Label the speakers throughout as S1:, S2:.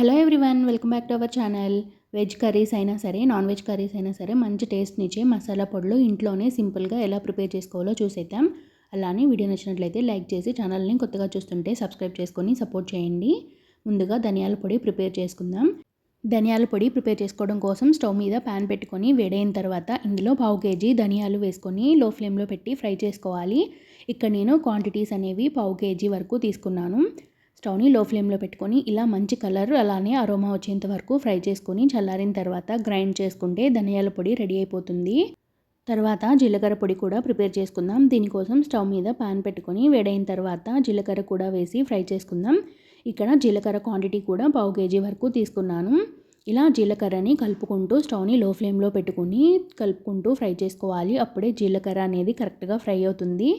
S1: Hello everyone welcome back to our channel. Veg curries అయినా సరే non veg curries అయినా సరే మంచి టేస్ట్నిచ్చే మసాలా పొడులు ఇంట్లోనే సింపుల్గా ఎలా ప్రిపేర్ చేసుకోవాలో చూసేద్దాం. అలానే వీడియో నచ్చినట్లయితే లైక్ చేసి ఛానల్ని కొత్తగా చూస్తుంటే సబ్స్క్రైబ్ చేసుకొని సపోర్ట్ చేయండి. ముందుగా ధనియాల పొడి ప్రిపేర్ చేసుకుందాం. ధనియాల పొడి ప్రిపేర్ చేసుకోవడం కోసం స్టవ్ మీద ప్యాన్ పెట్టుకొని వేడైన తర్వాత ఇందులో పావు కేజీ ధనియాలు వేసుకొని లో ఫ్లేమ్లో పెట్టి ఫ్రై చేసుకోవాలి. ఇక్కడ నేను క్వాంటిటీస్ అనేవి పావు కేజీ వరకు తీసుకున్నాను. స్టవ్ని లో ఫ్లేమ్లో పెట్టుకొని ఇలా మంచి కలర్ అలానే అరోమా వచ్చేంత వరకు ఫ్రై చేసుకొని చల్లారిన తర్వాత గ్రైండ్ చేసుకుంటే ధనియాల పొడి రెడీ అయిపోతుంది. తర్వాత జీలకర్ర పొడి కూడా ప్రిపేర్ చేసుకుందాం. దీనికోసం స్టవ్ మీద పాన్ పెట్టుకొని వేడైన తర్వాత జీలకర్ర కూడా వేసి ఫ్రై చేసుకుందాం. ఇక్కడ జీలకర్ర క్వాంటిటీ కూడా పావు కేజీ వరకు తీసుకున్నాను. ఇలా జీలకర్రని కలుపుకుంటూ స్టవ్ని లో ఫ్లేమ్లో పెట్టుకుని కలుపుకుంటూ ఫ్రై చేసుకోవాలి. అప్పుడే జీలకర్ర అనేది కరెక్ట్గా ఫ్రై అవుతుంది.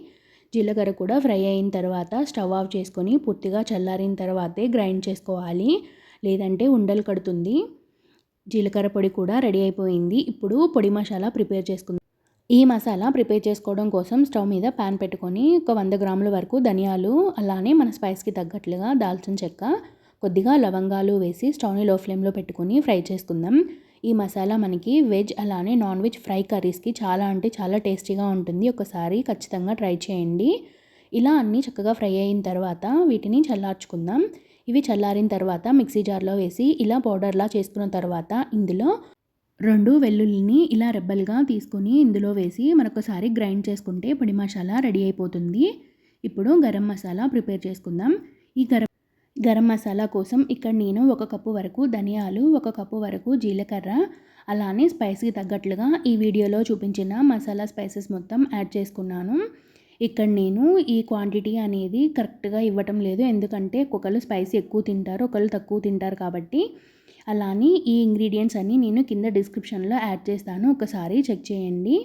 S1: జీలకర్ర కూడా ఫ్రై అయిన తర్వాత స్టవ్ ఆఫ్ చేసుకొని పూర్తిగా చల్లారిన తర్వాతే గ్రైండ్ చేసుకోవాలి. లేదంటే ఉండలు కడుతుంది. జీలకర్ర పొడి కూడా రెడీ అయిపోయింది. ఇప్పుడు పొడి మసాలా ప్రిపేర్ చేసుకుందాం. ఈ మసాలా ప్రిపేర్ చేసుకోవడం కోసం స్టవ్ మీద ప్యాన్ పెట్టుకొని ఒక వంద గ్రాముల వరకు ధనియాలు అలానే మన స్పైస్కి తగ్గట్లుగా దాల్చిన చెక్క కొద్దిగా లవంగాలు వేసి స్టవ్ని లో ఫ్లేమ్లో పెట్టుకొని ఫ్రై చేసుకుందాం. ఈ మసాలా మనకి వెజ్ అలానే నాన్ వెజ్ ఫ్రై కర్రీస్కి చాలా అంటే చాలా టేస్టీగా ఉంటుంది. ఒకసారి ఖచ్చితంగా ట్రై చేయండి. ఇలా అన్నీ చక్కగా ఫ్రై అయిన తర్వాత వీటిని చల్లార్చుకుందాం. ఇవి చల్లారిన తర్వాత మిక్సీ జార్లో వేసి ఇలా పౌడర్లా చేసుకున్న తర్వాత ఇందులో రెండు వెల్లుల్లిని ఇలా రెబ్బలుగా తీసుకొని ఇందులో వేసి మరొకసారి గ్రైండ్ చేసుకుంటే పొడి మసాలా రెడీ అయిపోతుంది. ఇప్పుడు గరం మసాలా ప్రిపేర్ చేసుకుందాం. ఈ గరం గరం మసాలా కోసం ఇక్కడ నేను ఒక కప్పు వరకు ధనియాలు ఒక కప్పు వరకు జీలకర్ర అలానే స్పైస్కి తగ్గట్లుగా ఈ వీడియోలో చూపించిన మసాలా స్పైసెస్ మొత్తం యాడ్ చేసుకున్నాను. ఇక్కడ నేను ఈ క్వాంటిటీ అనేది కరెక్ట్గా ఇవ్వటం లేదు. ఎందుకంటే ఒకళ్ళు స్పైసీ ఎక్కువ తింటారు ఒకళ్ళు తక్కువ తింటారు కాబట్టి. అలానే ఈ ఇంగ్రీడియంట్స్ అన్నీ నేను కింద డిస్క్రిప్షన్లో యాడ్ చేస్తాను. ఒకసారి చెక్ చేయండి.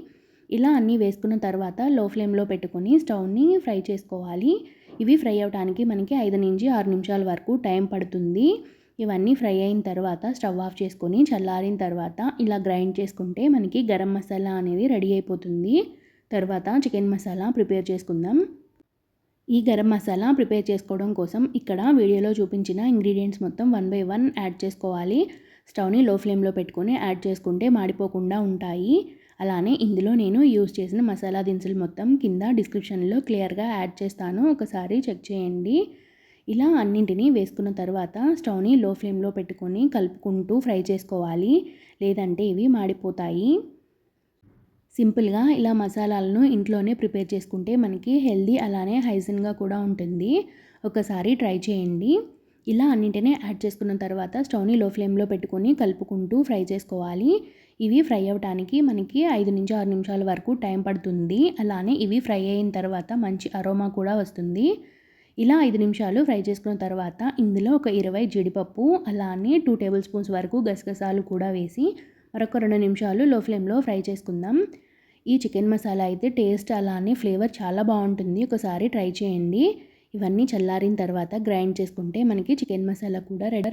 S1: ఇలా అన్నీ వేసుకున్న తర్వాత లో ఫ్లేమ్లో పెట్టుకొని స్టవ్ని ఫ్రై చేసుకోవాలి. ఇవి ఫ్రై అవడానికి మనకి ఐదు నుంచి ఆరు నిమిషాల వరకు టైం పడుతుంది. ఇవన్నీ ఫ్రై అయిన తర్వాత స్టవ్ ఆఫ్ చేసుకొని చల్లారిన తర్వాత ఇలా గ్రైండ్ చేసుకుంటే మనకి గరం మసాలా అనేది రెడీ అయిపోతుంది. తర్వాత చికెన్ మసాలా ప్రిపేర్ చేసుకుందాం. ఈ గరం మసాలా ప్రిపేర్ చేసుకోవడం కోసం ఇక్కడ వీడియోలో చూపించిన ఇంగ్రీడియంట్స్ మొత్తం వన్ బై వన్ యాడ్ చేసుకోవాలి. స్టవ్ని లో ఫ్లేమ్లో పెట్టుకొని యాడ్ చేసుకుంటే మాడిపోకుండా ఉంటాయి. అలానే ఇందులో నేను యూస్ చేసిన మసాలా దినుసులు మొత్తం కింద డిస్క్రిప్షన్లో క్లియర్గా యాడ్ చేస్తాను. ఒకసారి చెక్ చేయండి. ఇలా అన్నింటినీ వేసుకున్న తర్వాత స్టవ్ని లో ఫ్లేమ్లో పెట్టుకొని కలుపుకుంటూ ఫ్రై చేసుకోవాలి. లేదంటే ఇవి మాడిపోతాయి. సింపుల్గా ఇలా మసాలాలను ఇంట్లోనే ప్రిపేర్ చేసుకుంటే మనకి హెల్దీ అలానే హైజిన్గా కూడా ఉంటుంది. ఒకసారి ట్రై చేయండి. ఇలా అన్నింటినీ యాడ్ చేసుకున్న తర్వాత స్టవ్ని లో ఫ్లేమ్లో పెట్టుకొని కలుపుకుంటూ ఫ్రై చేసుకోవాలి. ఇవి ఫ్రై అవ్వడానికి మనకి ఐదు నుంచి ఆరు నిమిషాల వరకు టైం పడుతుంది. అలానే ఇవి ఫ్రై అయిన తర్వాత మంచి అరోమా కూడా వస్తుంది. ఇలా ఐదు నిమిషాలు ఫ్రై చేసుకున్న తర్వాత ఇందులో ఒక ఇరవై జీడిపప్పు అలానే టూ టేబుల్ స్పూన్స్ వరకు గసగసాలు కూడా వేసి మరొక రెండు నిమిషాలు లో ఫ్లేమ్లో ఫ్రై చేసుకుందాం. ఈ చికెన్ మసాలా అయితే టేస్ట్ అలానే ఫ్లేవర్ చాలా బాగుంటుంది. ఒకసారి ట్రై చేయండి. ఇవన్నీ చల్లారిన తర్వాత గ్రైండ్ చేసుకుంటే మనకి చికెన్ మసాలా కూడా రెడీ